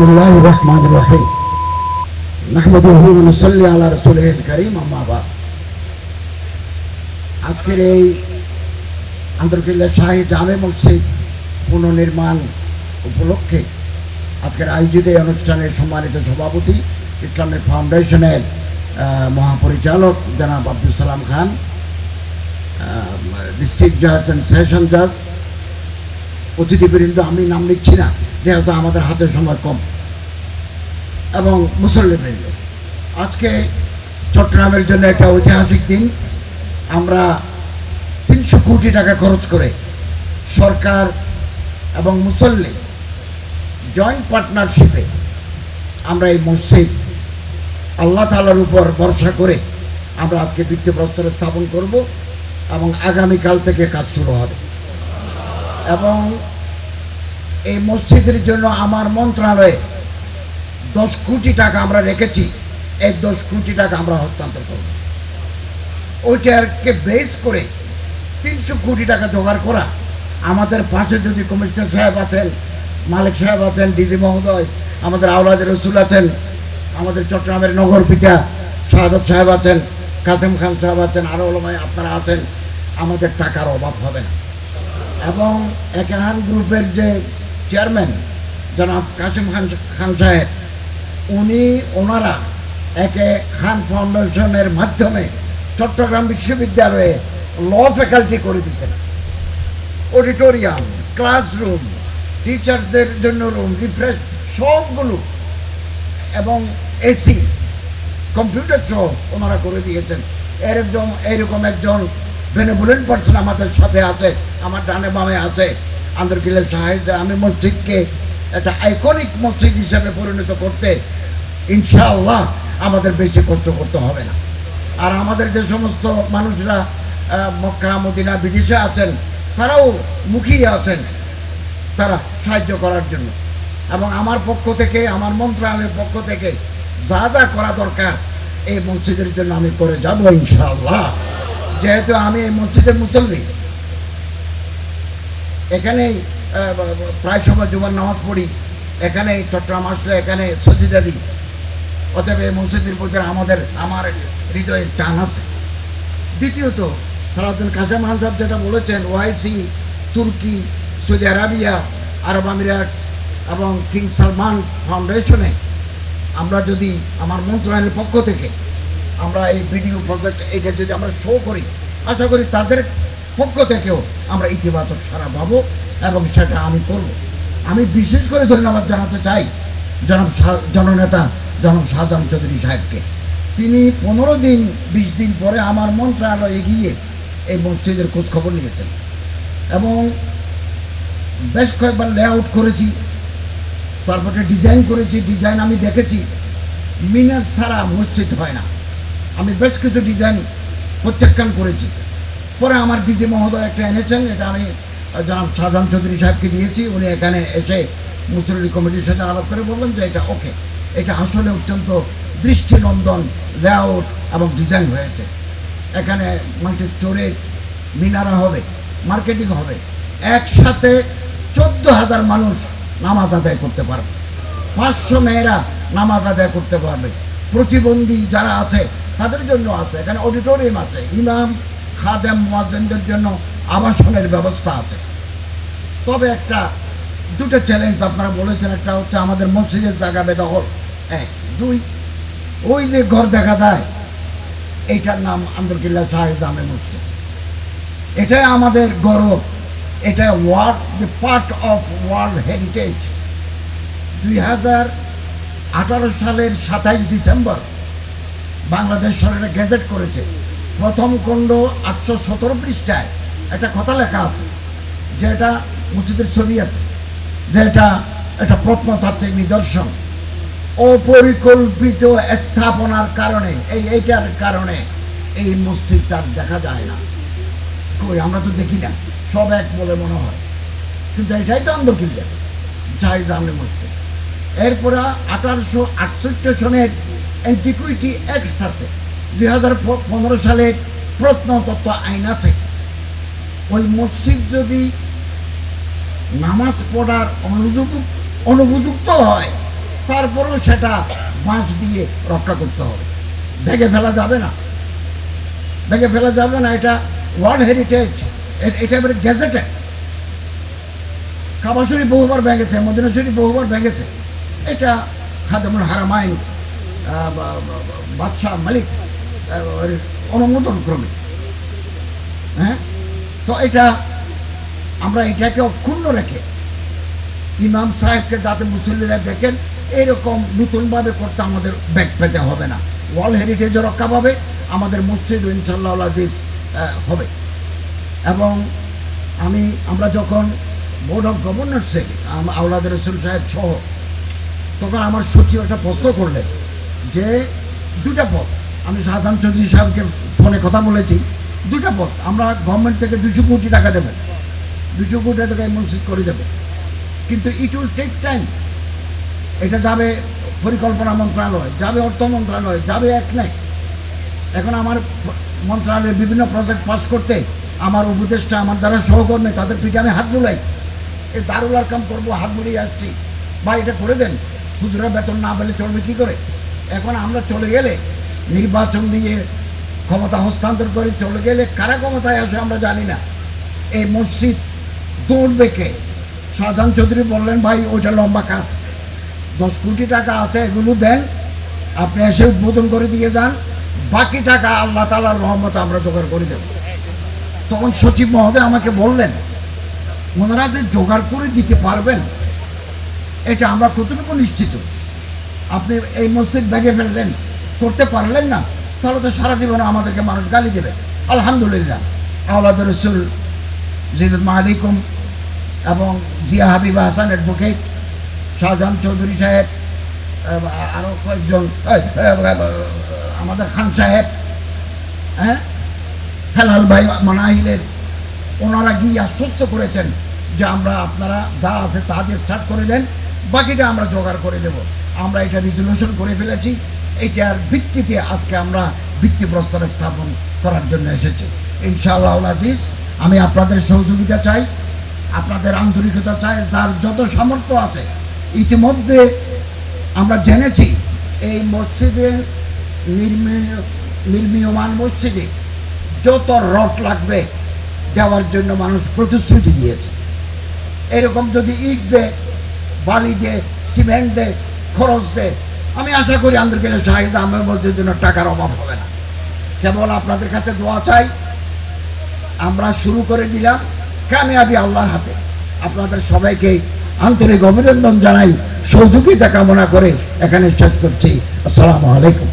بسم الله الرحمن الرحيم نحمده ونصلي على رسوله الكريم أما بعد আজকের এই আন্তর্কিল্লা শাহী জামে মসজিদ পুনর্নির্মাণ উপলক্ষে আজকের আয়োজিত এই অনুষ্ঠানের সম্মানিত সভাপতি ইসলামিক ফাউন্ডেশনের মহাপরিচালক জনাব আব্দুল সালাম খান ডিস্ট্রিক্ট জাজ অ্যান্ড সেশন জাজ, অতিথিবৃন্দ, আমি নাম নিচ্ছি না, যেহেতু আমাদের হাতে সময় কম। এবং মুসল্লিবৃন্দ আজকে চট্টগ্রামের জন্য একটা ঐতিহাসিক দিন। আমরা তিনশো কোটি টাকা খরচ করে সরকার এবং মুসল্লি জয়েন্ট পার্টনারশিপে আমরা এই মসজিদ আল্লাহ তালার উপর ভরসা করে আমরা আজকে ভিত্তিপ্রস্তর স্থাপন করব এবং আগামীকাল থেকে কাজ শুরু হবে। এবং এই মসজিদের জন্য আমার মন্ত্রণালয়ে দশ কোটি টাকা আমরা রেখেছি, এই দশ কোটি টাকা আমরা হস্তান্তর করব। ওইটাকে বেস করে তিনশো কোটি টাকা জোগাড় করা। আমাদের পাশে যদি কমিশনার সাহেব আছেন, মালিক সাহেব আছেন ডিজি মহোদয়, আমাদের আওলাদের রসুল আছেন, আমাদের চট্টগ্রামের নগর পিতা শাহাদত সাহেব আছেন, কাসেম খান সাহেব আছেন আরও ওলমায় আপনারা আছেন, আমাদের টাকার অভাব হবে না। এবং একাহান গ্রুপের যে চেয়ারম্যান জনাব কাসেম খান খান সাহেব উনি ওনারা একে খান ফাউন্ডেশনের মাধ্যমে চট্টগ্রাম বিশ্ববিদ্যালয়ে ল ফ্যাকাল্টি করে দিয়েছেন। অডিটোরিয়াম, ক্লাসরুম, টিচারদের জন্য রুম, রিফ্রেশ, সবগুলো। এবং এসি কম্পিউটার সহ ওনারা করে দিয়েছেন। এরকম এরকম একজন বেনেবুলেন্ট পার্সন আমাদের সাথে আছে, আমার ডানে বামে আছে। আন্দরকিলের সাহায্যে আমি মসজিদকে একটা আইকনিক মসজিদ হিসাবে পরিণত করতে ইনশাআল্লাহ আমাদের বেশি কষ্ট করতে হবে না। আর আমাদের যে সমস্ত মানুষরা মক্কা, মদিনা বিদেশে আছেন, তারাও মুখিয়ে আছেন তারা সাহায্য করার জন্য। এবং আমার পক্ষ থেকে, আমার মন্ত্রণালয়ের পক্ষ থেকে যা যা করা দরকার, এই মসজিদের জন্য আমি করে যাব ইনশাআল্লাহ। যেহেতু আমি এই মসজিদের মুসল্লি ব- প্রায় সময় জুমার নামাজ পড়ি এখানে চট্টগ্রাম আসলে এখানে সজিদা দিই। অতএব এই মসজিদের প্রতি আমাদের, আমার হৃদয়ের টান আছে। দ্বিতীয়ত, সালাউদ্দিন কাসেম খান যেটা বলেছেন ওআইসি তুর্কি, সৌদি আরাবিয়া, আরব আমিরাটস এবং কিং সালমান ফাউন্ডেশনে আমরা যদি আমার মন্ত্রণালয়ের পক্ষ থেকে আমরা এই ভিডিও প্রজেক্ট, এটা যদি আমরা শো করি, আশা করি তাদের পক্ষ থেকেও আমরা ইতিবাচক সারা পাবো এবং সেটা আমি করব। আমি বিশেষ করে ধন্যবাদ জানাতে চাই জনাব জননেতা জনাব শাহজাহান চৌধুরী সাহেবকে। তিনি পনেরো দিন, বিশ দিন পরে আমার মন্ত্রণালয়ে গিয়ে এই মসজিদের খোঁজখবর নিয়েছেন। এবং বেশ কয়েকবার লেআউট করেছি, তারপরে ডিজাইন করেছি ডিজাইন আমি দেখেছি, মিনার ছাড়া মসজিদ হয় না। আমি বেশ কিছু ডিজাইন প্রত্যাখ্যান করেছি। পরে আমার ডিজি মহোদয় একটা এনেছেন, এটা আমি জনাব শাহজাহান চৌধুরী সাহেবকে দিয়েছি। উনি এখানে এসে মুসল্লি কমিটির সাথে আলাপ করে বললেন যে এটা ওকে এটা আসলে অত্যন্ত দৃষ্টিনন্দন লেআউট এবং ডিজাইন হয়েছে। এখানে মাল্টি স্টোরেজ মিনারা হবে মার্কেটিং হবে। একসাথে চোদ্দ হাজার মানুষ নামাজ আদায় করতে পারবে। পাঁচশো মেয়েরা নামাজ আদায় করতে পারবে। প্রতিবন্ধী যারা আছে, তাদের জন্য আছে। এখানে অডিটোরিয়াম আছে, ইমাম, খাদেম, মোয়াজ্জেনদের জন্য আবাসনের ব্যবস্থা আছে। তবে একটা দুটো চ্যালেঞ্জ আপনারা বলেছেন, একটা হচ্ছে আমাদের মসজিদের জায়গা বেদখল। এক, দুই, ওই যে ঘর দেখা যায় এটার নাম আন্দরকিল্লা শাহে জামে মসজিদ। এটাই আমাদের গৌরব এটা world the part of world heritage দুই হাজার আঠারো সালের সাতাইশ ডিসেম্বর, বাংলাদেশ সরকার গেজেট করেছে। প্রথম খণ্ড আটশো সতেরো পৃষ্ঠায়, একটা কথা লেখা আছে, যেটা মসজিদের ছবি আছে। যেটা এটা একটা প্রত্নতাত্ত্বিক নিদর্শন। অপরিকল্পিত স্থাপনার কারণে, এই এইটার কারণে এই মসজিদটা আর দেখা যায় না। কই, আমরা তো দেখি না, সব এক বলে মনে হয়। কিন্তু এটাই তো আন্দরকিল্লা জাহিদ আহমেদ মসজিদ। এরপরে আঠারোশো আটষট্টি সনের অ্যান্টিকুইটি অ্যাক্ট আছে দুই হাজার পনেরো সালের প্রত্নতত্ত্ব আইন আছে। ওই মসজিদ যদি নামাজ পড়ার অনুযোগ অনুপযুক্ত হয়, তারপরেও সেটা বাঁশ দিয়ে রক্ষা করতে হবে। ভেঙে ফেলা যাবে না। ভেঙে ফেলা যাবে না, এটা ওয়ার্ল্ড হেরিটেজ এটা এবারে গ্যাজেটেড কাবাসুরি বহুবার ভেঙেছে মদিনাশরী বহুবার ভেঙেছে। এটা খাদেমুল হারামাইন বাদশাহ মালিক অনুমোদন ক্রমে। হ্যাঁ? তো এটা আমরা এটাকে অক্ষুণ্ণ রেখে ইমাম সাহেবকে যাতে মুসল্লিরা দেখেন, এরকম নতুনভাবে করতে আমাদের ব্যাগ পেতে হবে না। ওয়ার্ল্ড হেরিটেজও রক্ষা পাবে, আমাদের মসজিদ ইনশাল্লাহ আজিজ হবে। এবং আমি, আমরা যখন বোর্ড অফ গভর্নরসে আউলাদ রসুল সাহেব সহ, তখন আমার সচিব একটা প্রশ্ন করলেন যে দুটা পথ। আমি শাহজাহান চৌধুরী সাহেবকে ফোনে কথা বলেছি দুটা পথ। আমরা গভর্নমেন্ট থেকে দুশো কোটি টাকা দেবো। দুশো কোটি টাকা এই মসজিদ করে দেবো কিন্তু ইট উইল টেক টাইম এটা যাবে পরিকল্পনা মন্ত্রণালয়, যাবে অর্থ মন্ত্রণালয়, যাবে এক নাই এখন আমার মন্ত্রণালয়ের বিভিন্ন প্রজেক্ট পাস করতে আমার উপদেষ্টা, আমার যারা সহকর্মী, তাদের পিঠে আমি হাত বুলাই। এই দারুল আর কাম করব, হাত বুলিয়ে আসছি। বা এটা করে দেন। হুজুরা বেতন না পেলে চলবে কী করে? এখন আমরা চলে গেলে নির্বাচন দিয়ে ক্ষমতা হস্তান্তর করে, চলে গেলে কারা ক্ষমতায় আসে আমরা জানি না। এই মসজিদ দৌড়বে কে শাহজাহান চৌধুরী বললেন, ভাই, ওইটা লম্বা কাজ। দশ কোটি টাকা আছে, এগুলো দেন। আপনি এসে উদ্বোধন করে দিয়ে যান। বাকি টাকা আল্লাহ তালার রহমত আমরা জোগাড় করে দেব। তখন সচিব মহোদয় আমাকে বললেন, ওনারা যে জোগাড় করে দিতে পারবেন, এটা আমরা কতটুকু নিশ্চিত? আপনি এই মসজিদ ব্যাগে ফেললেন, করতে পারলেন না, তাহলে তো সারা জীবনে আমাদেরকে মানুষ গালি দেবে। আলহামদুলিল্লাহ। আওলাদ রসুল জিদুল মাহালিকুম এবং জিয়া হাবিবা হাসান অ্যাডভোকেট শাহজাহান চৌধুরী সাহেব আরও কয়েকজন আমাদের খান সাহেব হ্যাঁ? হেলাল ভাই মানাহিলের, ওনারা গিয়ে আশ্বস্ত করেছেন যে আমরা আপনারা যা আছে তা দিয়ে স্টার্ট করে দেন, বাকিটা আমরা জোগাড় করে দেব। আমরা এটা রিজলিউশন করে ফেলেছি এটার ভিত্তিতে আজকে আমরা ভিত্তিপ্রস্তর স্থাপন করার জন্য এসেছি। ইনশাআল্লাহ আজিজ আমি আপনাদের সহযোগিতা চাই, আপনাদের আন্তরিকতা চাই, যার যত সামর্থ্য আছে। ইতিমধ্যে আমরা জেনেছি, এই মসজিদে নির্মীয় নির্মীয়মান মসজিদে যত রড লাগবে দেওয়ার জন্য মানুষ প্রতিশ্রুতি দিয়েছে। এরকম যদি ইট দে, বালি দে, সিমেন্ট দে, খরচ দে, আমি আশা করি আন্দোলন শাহিজ আহমেদ মসজিদের জন্য টাকার অভাব হবে না। কেবল আপনাদের কাছে দোয়া চাই আমরা শুরু করে দিলাম কামিয়াবি আল্লাহর হাতে। আপনাদের সবাইকে আন্তরিক অভিনন্দন জানাই, সহযোগিতা কামনা করে এখানে শেষ করছি। আসসালামু আলাইকুম।